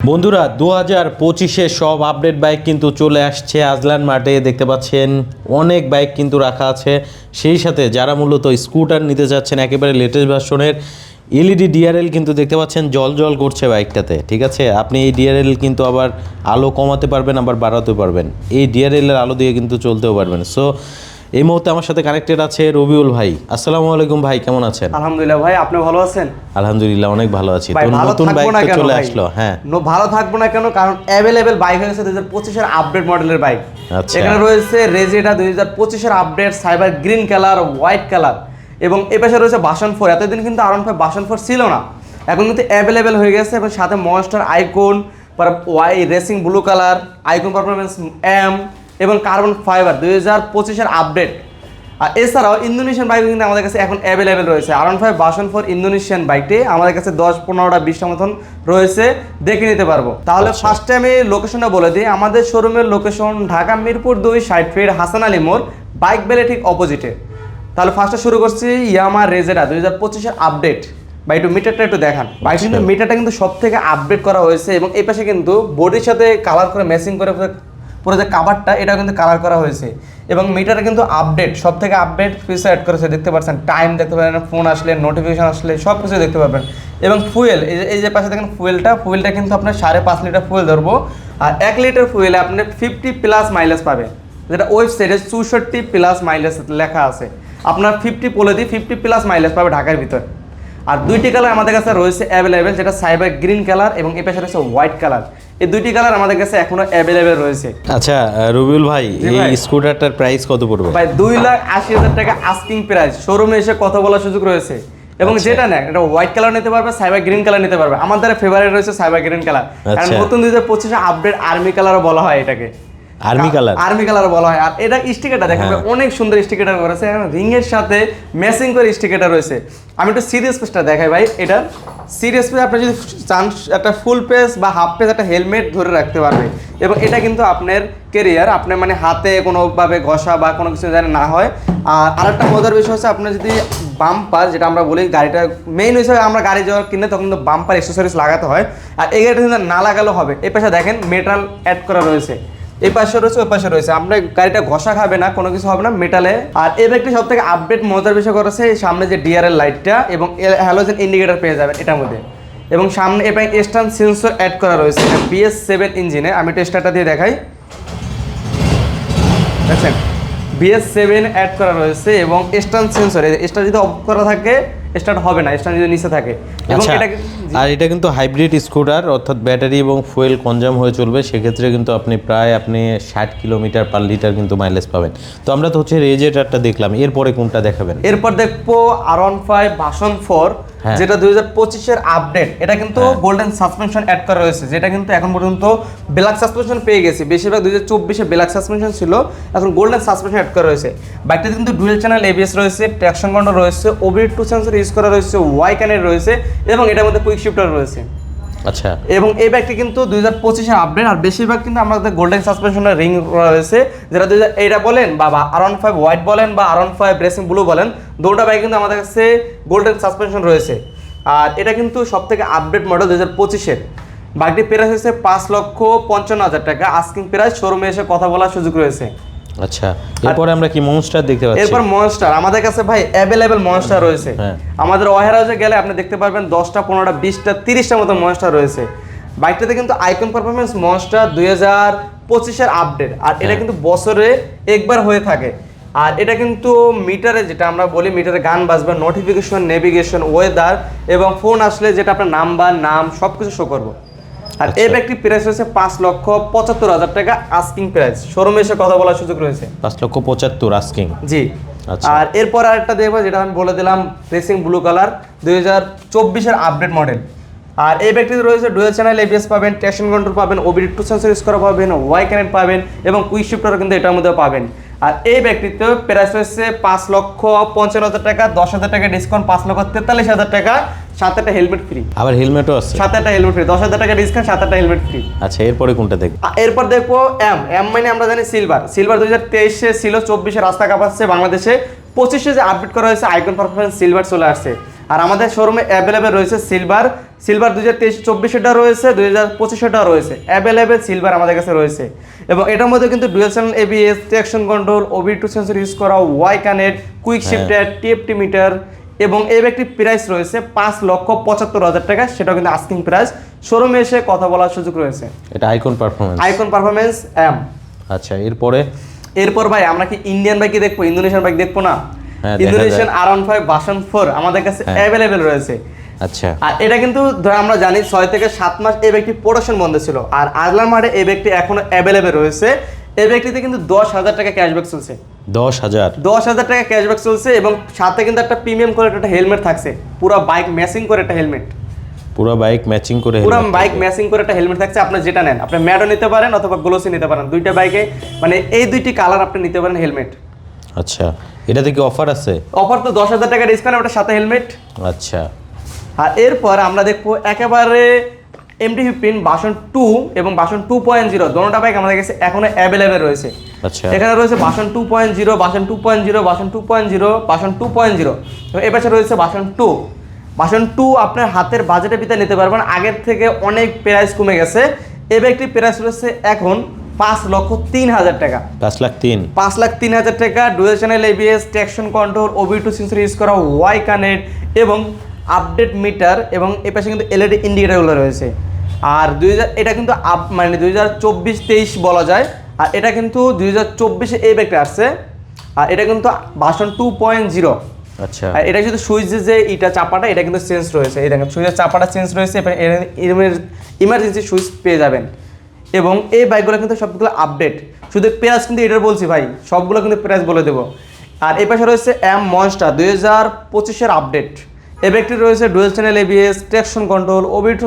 বন্ধুরা দু হাজার পঁচিশে সব আপডেট বাইক কিন্তু চলে আসছে আজলান মাঠে। দেখতে পাচ্ছেন, অনেক বাইক কিন্তু রাখা আছে। সেই সাথে যারা মূলত স্কুটার নিতে যাচ্ছেন, একেবারে লেটেস্ট ভার্সনের এলইডি ডিআরএল কিন্তু দেখতে পাচ্ছেন, জল জল করছে বাইকটাতে, ঠিক আছে? আপনি এই ডিআরএল কিন্তু আবার আলো কমাতে পারবেন, আবার বাড়াতে পারবেন। এই ডিআরএল এর আলো দিয়ে কিন্তু চলতেও পারবেন। সো এই মুহূর্তে আমার সাথে কানেক্টেড আছে রবিউল ভাই। আসসালামু আলাইকুম ভাই কেমন আছেন? আলহামদুলিল্লাহ ভাই আপনি ভালো আছেন? আলহামদুলিল্লাহ অনেক ভালো আছি। তো নতুন বাইক তো চলে আসলো হ্যাঁ। নো- ভালো থাকব না কেন? কারণ অ্যাভেলেবেল বাইক হয়ে দুই হাজার পঁচিশের আপডেট মডেলের বাইক আচ্ছা। এখানে রয়েছে রেজেটা দুই হাজার পঁচিশের update cyber green colour white colour এবং এ পাশে রয়েছে বাসন ফোর এতদিন কিন্তু আরন ফাইভ বাসন ফোর ছিল না। এখন কিন্তু অ্যাভেলেবেল হয়ে গেছে এবং সাথে monster icon Y racing blue colour icon performance M এবং কার্বন ফাইবার দুই হাজার পঁচিশের আপডেট। আর এছাড়াও ইন্দোনেশিয়ান বাইক কিন্তু আমাদের কাছে এখন অ্যাভেলেবেল রয়েছে। আরন ফাইভ বাসন ফোর ইন্দোনেশিয়ান বাইকটি আমাদের কাছে দশ পনেরোটা বিশটা মতন রয়েছে। দেখে নিতে পারব। তাহলে ফার্স্টে আমি লোকেশনটা বলে দিই। আমাদের শোরুমের লোকেশন ঢাকা মিরপুর দুই ষাট ফিট হাসান আলী মোড় বাইক বেলে ঠিক অপোজিটে তাহলে ফার্স্টে শুরু করছি ইয়ামা রেজেরা দুই হাজার পঁচিশের আপডেট বা একটু মিটারটা একটু দেখান। বাইক কিন্তু মিটারটা কিন্তু সব থেকে আপডেট করা হয়েছে এবং এই পাশে কিন্তু বডির সাথে কালার করে ম্যাচিং করে পুরো যে কাভারটা এটা কিন্তু কালার করা হয়েছে। এবং মিটারে কিন্তু আপডেট সব থেকে আপডেট ফিচার অ্যাড করেছে, দেখতে পাচ্ছেন টাইম দেখতে পাবেন ফোন আসলে নোটিফিকেশন আসলে সব কিছু দেখতে পাবেন। এবং ফুয়েল এই যে এই যে পাশে দেখেন ফুয়েলটা ফুয়েলটা কিন্তু আপনার সাড়ে পাঁচ লিটার ফুয়েল ধরবো, আর এক লিটার ফুয়েলে আপনি ফিফটি প্লাস মাইলেজ পাবে যেটা ওয়েবসাইটে চৌষট্টি প্লাস মাইলেজ লেখা আছে। আপনার ফিফটি বলে দিই ফিফটি প্লাস মাইলেজ পাবে ঢাকার ভিতর। আর দুইটি কালার আমাদের কাছে রয়েছে অ্যাভেলেবেল যেটা সাইবার গ্রিন কালার এবং এই পাশে রয়েছে হোয়াইট কালার এই দুইটি কালার আমাদের কাছে এখনও অ্যাভেলেবেল রয়েছে। আচ্ছা রবিউল ভাই এই স্কুটারটার প্রাইস কত পড়বে? ভাই দুই লাখ আশি হাজার টাকা আস্কিং প্রাইস শোরুমে এসে কথা বলার সুযোগ রয়েছে। এবং আচ্ছা। যেটা না এটা হোয়াইট কালার নিতে পারবে সাইবার গ্রিন কালার নিতে পারবে। আমার দ্বারা ফেভারিট রয়েছে সাইবার গ্রিন কালার কারণ আচ্ছা। নতুন দুই হাজার পঁচিশে আপডেট আর্মি কালারও বলা হয় এটাকে। আর্মি কালার আর্মি কালার বলা হয়। আর এটা স্টিকারটা দেখেন হ্যাঁ। অনেক সুন্দর স্টিকারটা করেছে রিং এর সাথে ম্যাচিং করে স্টিকারটা রয়েছে। আমি একটু সিরিয়াস পেজটা দেখাই ভাই এটা সিরিয়াস পেজ আপনি যদি চান একটা ফুল পেজ বা হাফ পেজ একটা হেলমেট ধরে রাখতে পারবে। এবং এটা কিন্তু আপনার কেরিয়ার আপনার মানে হাতে কোনোভাবে ঘষা বা কোনো কিছু যেন না হয়। আর আরেকটা মজার বিষয় হচ্ছে আপনার যদি বাম্পার যেটা আমরা বলি গাড়িটা মেইন হিসেবে আমরা গাড়ি যাওয়ার কিনে তখন কিন্তু বাম্পার এক্সেসরিজ লাগাতে হয়। আর এই গাড়িটা কিন্তু না লাগালেও হবে। এই পাশে দেখেন মেটাল অ্যাড করা রয়েছে। এই পাশে রয়েছে ওই পাশে রয়েছে। আপনার গাড়িটা ঘষা খাবে না কোনো কিছু হবে না মেটালে। আর এই ব্যাগটি সব থেকে আপডেট মজার বিষয় করেছে সামনে যে ডিআরএল লাইটটা এবং হ্যালোজেন ইন্ডিকেটর পেয়ে যাবেন এটার মধ্যে। এবং সামনে এবার স্টান সেন্সর অ্যাড করা রয়েছে বিএস সেভেন ইঞ্জিনে আমি টেস্টারটা দিয়ে দেখাই। দেখছেন? বিএস সেভেন অ্যাড করা রয়েছে এবং স্টান সেন্সর স্টার যদি অফ করা থাকে স্টার্ট হবে না স্টার্ট যদি নিচে থাকে। এবং আচ্ছা। এটাকে আর এটা কিন্তু হাইব্রিড স্কুটার অর্থাৎ ব্যাটারি এবং ফুয়েল কনজাম হয়ে চলবে সেক্ষেত্রে কিন্তু আপনি প্রায় আপনি ষাট কিলোমিটার পার লিটার কিন্তু মাইলেজ পাবেন। তো আমরা তো হচ্ছে রেজেটারটা দেখলাম এরপরে কোনটা দেখাবেন? এরপর দেখব R one five version four. যেটা দুই হাজার পঁচিশের আপডেট এটা কিন্তু গোল্ডেন সাসপেনশন অ্যাড করা রয়েছে যেটা কিন্তু এখন পর্যন্ত ব্ল্যাক সাসপেনশন পেয়ে গেছে। বেশিরভাগ দুই হাজার চব্বিশে ব্ল্যাক সাসপেনশন ছিল এখন গোল্ডেন সাসপেনশন অ্যাড করা রয়েছে। বাইকটাতে কিন্তু ডুয়েল চ্যানেল এবিএস রয়েছে ট্র্যাকশন কন্ট্রোল রয়েছে ওবি টু সেন্সর ইউজ করা রয়েছে ওয়াই কানের রয়েছে এবং এটার মধ্যে কুইক শিফটার রয়েছে। আচ্ছা। এবং এই ব্যাগটি কিন্তু দুই হাজার পঁচিশে আপডেট আর বেশিরভাগ কিন্তু আমাদের গোল্ডেন সাসপেনশনের রিং রয়েছে যেটা দুই হাজার এইটা বলেন বা আর ওয়ান ফাইভ হোয়াইট বলেন বা R one five racing blue বলেন দুটো বাইক কিন্তু আমাদের কাছে গোল্ডেন সাসপেনশন রয়েছে। আর এটা কিন্তু সব থেকে আপডেট মডেল দুই হাজার পঁচিশের বাইকটি প্রাইস হয়েছে পাঁচ লক্ষ পঞ্চান্ন হাজার টাকা। আস্কিং প্রাইস শোরুমে এসে কথা বলার সুযোগ রয়েছে। আচ্ছা এরপরে আমরা কি মনস্টার দেখতে পাচ্ছি? এরপর মনস্টার আমাদের কাছে ভাই অ্যাভেলেবেল মনস্টার রয়েছে। হ্যাঁ। আমাদের ওয়ার হাউসে গেলে আপনি দেখতে পারবেন দশটা পনেরোটা বিশটা তিরিশটা মতো মনস্টার রয়েছে। বাইকটাতে কিন্তু আইকন পারফরমেন্স মনস্টার দুই হাজার পঁচিশের আপডেট আর এটা হ্যাঁ। কিন্তু বছরে একবার হয়ে থাকে। আর এটা কিন্তু মিটারে যেটা আমরা বলি মিটারে গান বাজবে নোটিফিকেশন নেভিগেশন ওয়েদার এবং ফোন আসলে যেটা আপনার নাম্বার নাম সব কিছু শো করব। আর এই। ব্যাগটি প্রাইস হচ্ছে পাঁচ লক্ষ পঁচাত্তর হাজার টাকা আস্কিং প্রাইস শোরুমে এসে কথা বলার সুযোগ রয়েছে। পাঁচ লক্ষ পঁচাত্তর আস্কিং জি। আচ্ছা। আর এরপর আরেকটা দেখব যেটা আমি বলে দিলাম রেসিং ব্লু কালার দুই হাজার চব্বিশের আপডেট মডেল আর এই ব্যাগটিতে রয়েছে ডুয়েল চ্যানেল এবিএস পাবেন ট্যাকশন কন্ট্রোল পাবেন ওবিডি টু সেন্সর ইউজ করা পাবেন ওয়াই কানেক্ট পাবেন এবং কুইক শিফটারও কিন্তু এটার মধ্যে পাবেন। আর এই ব্যাগটিতে প্রাইস রয়েছে পাঁচ লক্ষ পঞ্চান্ন হাজার টাকা দশ হাজার টাকা ডিসকাউন্ট পাঁচ লক্ষ তেতাল্লিশ হাজার টাকা সাত একটা হেলমেট ফ্রি আবার হেলমেটও আছে। সাত একটা হেলমেট ফ্রি দশ হাজার টাকা ডিসকাউন্ট সাত একটা হেলমেট ফ্রি আচ্ছা এরপরে কোনটা দেখব? এরপর দেখব এম এম মানে আমরা জানি সিলভার সিলভার দুই হাজার তেইশে ছিল চব্বিশে রাস্তা কাঁপাচ্ছে বাংলাদেশে। পঁচিশে যে আপডেট করা হয়েছে আইকন পারফরমেন্স সিলভার চলে আসছে। আর আমাদের শোরুমে অ্যাভেলেবেল রয়েছে সিলভার সিলভার দুই হাজার তেইশ চব্বিশেটা রয়েছে দুই হাজার পঁচিশেটা রয়েছে। অ্যাভেলেবেল সিলভার আমাদের কাছে রয়েছে। এবং এটার মধ্যে কিন্তু dual channel ABS traction control OB two sensor use করা Y connect quick shifter TFT meter এবং এই একটি প্রাইস রয়েছে পাঁচ লক্ষ পঁচাত্তর হাজার টাকা সেটাও কিন্তু আস্কিং প্রাইস শোরুমে এসে কথা বলার সুযোগ রয়েছে। এটা icon performance icon performance M আচ্ছা এরপরে? এরপর ভাই আমরা কি ইন্ডিয়ান বাইক দেখব? ইন্দোনেশিয়ান বাইক দেখব না? Indonesian R one five version four আমাদের কাছে। অ্যাভেলেবেল রয়েছে। আচ্ছা। আর এটা কিন্তু ধর আমরা জানি ছয় থেকে সাত মাস এই ব্যক্তি প্রোডাকশন বন্ধ ছিল। আর আজলার মাঠে এই ব্যক্তি এখনও অ্যাভেলেবেল রয়েছে। এই ব্যক্তিতে কিন্তু দশ হাজার টাকা ক্যাশব্যাক চলছে। দশ হাজার। দশ হাজার টাকা ক্যাশব্যাক চলছে এবং সাথে কিন্তু একটা প্রিমিয়াম করে একটা হেলমেট থাকছে। পুরো বাইক ম্যাচিং করে একটা হেলমেট পুরো বাইক ম্যাচিং করে পুরো বাইক। ম্যাচিং করে একটা হেলমেট থাকছে আপনি যেটা নেন। আপনি ম্যাডও নিতে পারেন অথবা গ্লোসি নিতে পারেন। দুইটা বাইকে মানে এই দুইটি কালার আপনি নিতে পারেন হেলমেট আচ্ছা এটাতে কি অফার আছে? অফার তো দশ হাজার টাকা ডিসকাউন্ট ওটার সাথে হেলমেট আচ্ছা। আর এরপর আমরা দেখব একেবারে এমটি ফিফটিন বাসন টু এবং বাসন টু পয়েন্ট জিরো দোনোটা বাইক আমাদের কাছে এখনও অ্যাভেলেবেল রয়েছে। আচ্ছা। এখানে রয়েছে version two point zero version two point zero version two point zero version two point zero এবং এ পাশে রয়েছে বাসন টু বাসন টু আপনার হাতের বাজেটের ভিতরে নিতে পারবেন। আগের থেকে অনেক প্রাইস কমে গেছে। এ ব্যাগটি প্রাইস রয়েছে এখন পাঁচ লক্ষ তিন হাজার টাকা। পাঁচ লাখ তিন। পাঁচ লাখ তিন হাজার টাকা। Dual channel ABS traction control OB two sensor use করা ওয়াই কানেক্ট এবং আপডেট মিটার এবং এ পাশে কিন্তু এলইডি ইন্ডিকেটারগুলো রয়েছে। আর দুই হাজার এটা কিন্তু আপ মানে দুই হাজার চব্বিশ তেইশ বলা যায়। আর এটা কিন্তু দুই হাজার চব্বিশে এই ব্যাগটা আসছে। আর এটা কিন্তু ভার্সন টু পয়েন্ট জিরো আচ্ছা। আর এটা শুধু সুইচের যে ইটা চাপাটা এটা কিন্তু চেঞ্জ রয়েছে। এই দেখেন সুইচের চাপাটা চেঞ্জ রয়েছে ইমার্জেন্সি সুইচ পেয়ে যাবেন। এবং এই বাইকগুলো কিন্তু সবগুলো আপডেট শুধু প্রাইস কিন্তু এটার বলছি ভাই সবগুলো কিন্তু প্রাইস বলে দেবো। আর এই পাশে রয়েছে এম মনস্টার দুই হাজার পঁচিশের আপডেট এই ব্যাগটি রয়েছে dual channel ABS traction control OB two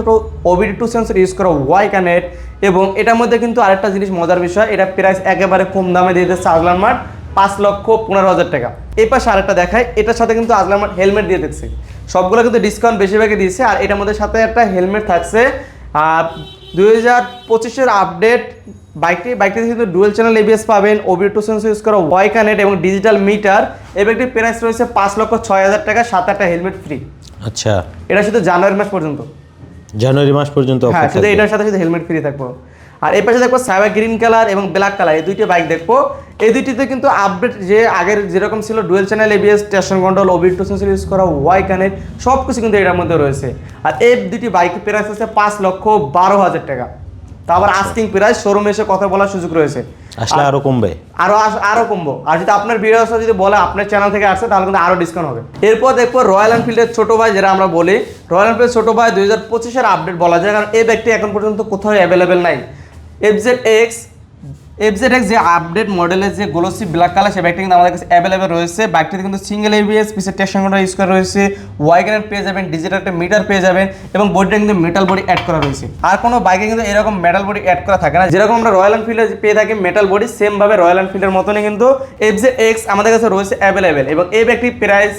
OBD two sensor use করা ওয়াই কানেক্ট এবং এটার মধ্যে কিন্তু আরেকটা জিনিস মজার বিষয়, এটা প্রাইস একেবারে কম দামে দিয়ে দিচ্ছে আজলান মার্ট, পাঁচ লক্ষ পনেরো হাজার টাকা। এই পাশে আরেকটা দেখায় এটার সাথে কিন্তু আজলান মার্ট হেলমেট দিয়ে দিচ্ছে। সবগুলো কিন্তু ডিসকাউন্ট বেশিরভাগই দিয়েছে, আর এটার মধ্যে সাথে একটা হেলমেট থাকছে আর দুই হাজার পঁচিশের আপডেট বাইকটি বাইকটি কিন্তু ডুয়েল চ্যানেল এবিএস পাবেন ওবি টু সেন্স ইউজ করা ওয়াই কানেক্ট এবং ডিজিটাল মিটার এই বাইকটির প্রাইস রয়েছে পাঁচ লক্ষ ছয় হাজার টাকা সাত আটটা হেলমেট ফ্রি আচ্ছা। এটা শুধু জানুয়ারি মাস পর্যন্ত। জানুয়ারি মাস পর্যন্ত হ্যাঁ শুধু এটার সাথে শুধু হেলমেট ফ্রি থাকব। আর এই পাশে দেখব সাইবার গ্রিন কালার এবং ব্ল্যাক কালার এই দুইটি বাইক দেখব। এই দুইটিতে কিন্তু আপডেট যে আগের যেরকম ছিল dual channel ABS station control OB two sensor use করা ওয়াই কানেক্ট সব কিছু কিন্তু এটার মধ্যে রয়েছে। আর এই দুটি বাইক প্রাইস আছে পাঁচ লক্ষ বারো হাজার টাকা। তা আবার আস্কিং প্রাইস শোরুমে এসে কথা বলার সুযোগ রয়েছে। আসলে আরও কমবে। আরও আস- আরও কমবো। আর যদি আপনার ভিডিও যদি বলে আপনার চ্যানেল থেকে আসছে তাহলে কিন্তু আরও ডিসকাউন্ট হবে। এরপর দেখব রয়্যাল এনফিল্ডের ছোট ভাই যেটা আমরা বলি রয়্যাল এনফিল্ড ছোট ভাই দুই হাজার পঁচিশের আপডেট বলা যায়। কারণ এই ব্যাগটি এখন পর্যন্ত কোথাও অ্যাভেলেবেল নাই। এফজেড এক্স এফজেড এক্স যে আপডেট মডেলের যে গ্লোসি ব্ল্যাক কালার সে ব্যাগটি কিন্তু আমাদের কাছে অ্যাভেলেবেল রয়েছে। ব্যাগটিতে কিন্তু সিঙ্গেল এবিএস পিসের টেকশন ইউজ করা রয়েছে। ওয়াইগানের পেয়ে যাবেন ডিজিটাল একটা মিটার পেয়ে যাবেন এবং বডিটা কিন্তু মেটাল বডি অ্যাড করা রয়েছে। আর কোনো বাইকে কিন্তু এরকম মেটাল বডি অ্যাড করা থাকে না। যেরকম আমরা রয়্যাল এনফিল্ডে পেয়ে থাকি মেটাল বডি সেম ভাবে রয়্যাল এনফিল্ডের মতনই কিন্তু এফজে এক্স আমাদের কাছে রয়েছে অ্যাভেলেবেল এবং এই ব্যাগটির প্রাইস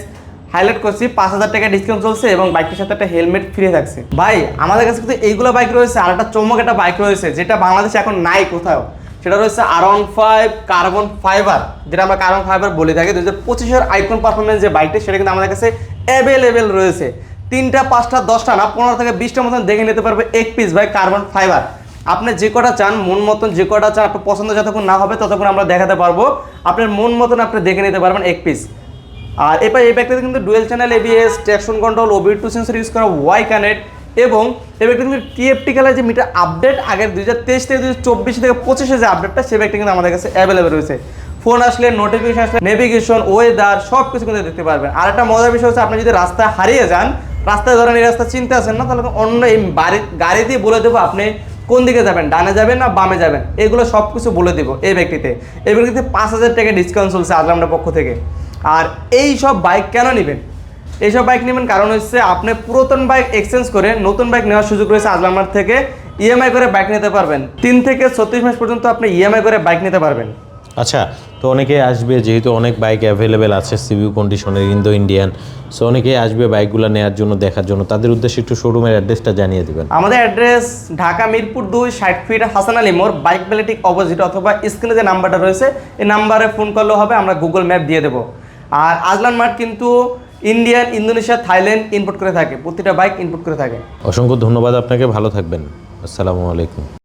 হাইলাইট করছি, পাঁচ হাজার টাকা ডিসকাউন্ট চলছে এবং বাইকটির সাথে একটা হেলমেট ফ্রি থাকছে। ভাই, আমাদের কাছে কিন্তু এইগুলো বাইক রয়েছে, আর একটা চমক একটা বাইক রয়েছে, যেটা বাংলাদেশে এখন নাই কোথাও। সেটা রয়েছে R one five carbon fibre যেটা আমরা কার্বন ফাইবার বলে থাকি। দু হাজার আইকন পারফরমেন্স যে বাইকটি সেটা কিন্তু আমাদের কাছে অ্যাভেলেবেল রয়েছে। তিনটা, পাঁচটা, দশটা না, পনেরো থেকে বিশটার মতন দেখে নিতে পারবে এক পিস বাই কার্বন ফাইবার আপনি যে কটা চান, মন মতন যে কটা চান, আপনার পছন্দ যতক্ষণ না হবে ততক্ষণ আমরা দেখাতে পারব। আপনার মন মতন আপনি দেখে নিতে পারবেন এক পিস আর এবার এই ব্যাগটাতে কিন্তু dual channel ABS traction control OB two sensor use করা ওয়াই কানেক্ট এবং এই ব্যাগটা কিন্তু টিএফটি কালার যে মিটার আপডেট আগের দুই হাজার তেইশ থেকে দুই হাজার চব্বিশ থেকে পঁচিশে যে আপডেটটা সেই ব্যাগটা কিন্তু আমাদের কাছে অ্যাভেলেবেল রয়েছে। ফোন আসলে নোটিফিকেশন আসলে নেভিগেশন ওয়েদার সব কিছু কিন্তু দেখতে পারবেন। আর একটা মজার বিষয় হচ্ছে, আপনি যদি রাস্তায় হারিয়ে যান, রাস্তায় ধরেন এই রাস্তা চিনতে আসেন না, তাহলে অন্য এই বাড়ি, গাড়ি দিয়ে বলে দেবো আপনি কোন দিকে যাবেন, ডানে যাবেন না বামে যাবেন, এগুলো সব কিছু বলে দেবো এই ব্যক্তিতে। এই ব্যক্তিতে পাঁচ হাজার টাকা ডিসকাউন্ট চলছে আজলামটার পক্ষ থেকে। আর এই সব বাইক কেন নেবেন? এইসব বাইক নেবেন। কারণ হচ্ছে আপনি পুরাতন বাইক এক্সচেঞ্জ করে নতুন বাইক নেওয়ার সুযোগ রয়েছে আজলামার থেকে। ইএমআই করে বাইক নিতে পারবেন। তিন থেকে ছত্রিশ মাস পর্যন্ত আপনি ইএমআই করে বাইক নিতে পারবেন। আচ্ছা তো অনেকে আসবে যেহেতু অনেক বাইক অ্যাভেলেবেল আছে সিভিউ কন্ডিশনের ইন্দো ইন্ডিয়ান সো অনেকে আসবে বাইকগুলো নেওয়ার জন্য দেখার জন্য। তাদের উদ্দেশ্যে একটু শোরুমের অ্যাড্রেসটা জানিয়ে দেবেন। আমাদের অ্যাড্রেস ঢাকা মিরপুর দুই ষাট ফিট হাসান আলী মোড় বাইক বেলেটিক অপোজিট অথবা স্ক্রিনে যে নাম্বারটা রয়েছে এই নাম্বারে ফোন করলেও হবে আমরা গুগল ম্যাপ দিয়ে দেবো। আর আজলান মার্ট কিন্তু ইন্ডিয়ান, ইন্দোনেশিয়া, থাইল্যান্ড ইম্পোর্ট করে থাকে। প্রতিটা বাইক ইম্পোর্ট করে থাকে। অসংখ্য ধন্যবাদ আপনাকে, ভালো থাকবেন। আসসালামু আলাইকুম।